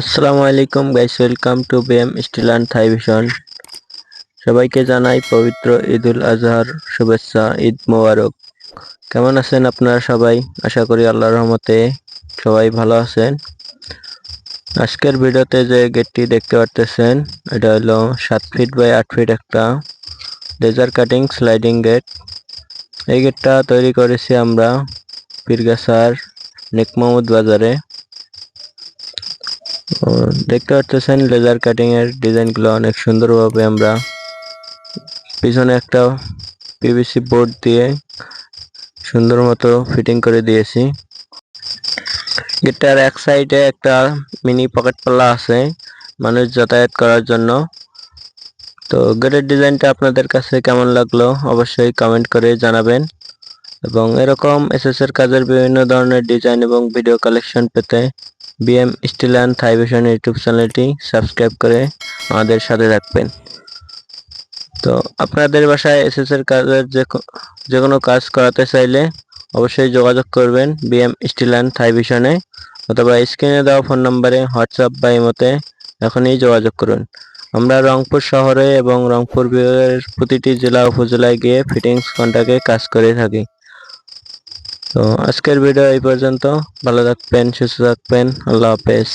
আসসালামু আলাইকুম guys welcome to BM steel and Thai vision সবাইকে জানাই পবিত্র ঈদ উল আজহার শুভেচ্ছা, ঈদ মোবারক। কেমন আছেন আপনারা সবাই? আশা করি আল্লাহর রহমতে সবাই ভালো আছেন। আজকের ভিডিওতে যে গেটটি দেখতে পারতেছেন, এটা হলো সাত ফিট বাই আট ফিট একটা লেজার কাটিং স্লাইডিং গেট এই গেটটা তৈরি করেছি আমরা পীরগাছার নেক বাজারে। দেখতে পাচ্ছেন লেজার কাটিং এর ডিজাইনগুলো অনেক সুন্দরভাবে আমরা পিছনে একটা পিভিসি বোর্ড দিয়ে সুন্দর মতো ফিটিং করে দিয়েছি। গেটটার এক সাইডে একটা মিনি পকেট পাল্লা আছে, মানুষ যাতায়াত করার জন্য। তো গেটের ডিজাইনটা আপনাদের কাছে কেমন লাগল অবশ্যই কমেন্ট করে জানাবেন। এবং এরকম এসএস এর কাজের বিভিন্ন ধরনের ডিজাইন এবং ভিডিও কালেকশন পেতে BM steel and Thai vision YouTube চ্যানেলটি সাবস্ক্রাইব করে আমাদের সাথে থাকবেন। তো আপনাদের বাসায় এসএস এর কাজের যে যে কোনো কাজ করাতে চাইলে অবশ্যই যোগাযোগ করবেন বিএম স্টিল অ্যান্ড থাইভিশনে অথবা স্ক্রিনে দেওয়া ফোন নম্বরে হোয়াটসঅ্যাপ বা ইমোতে এখনই যোগাযোগ করুন। আমরা রংপুর শহরে এবং রংপুর বিভাগের প্রতিটি জেলা উপজেলায় গিয়ে ফিটিংস কন্ট্রাক্টে কাজ করে থাকি। তো আজকের ভিডিও এই পর্যন্ত। ভালো থাকবেন সুস্থ থাকবেন। আল্লাহ হাফেজ।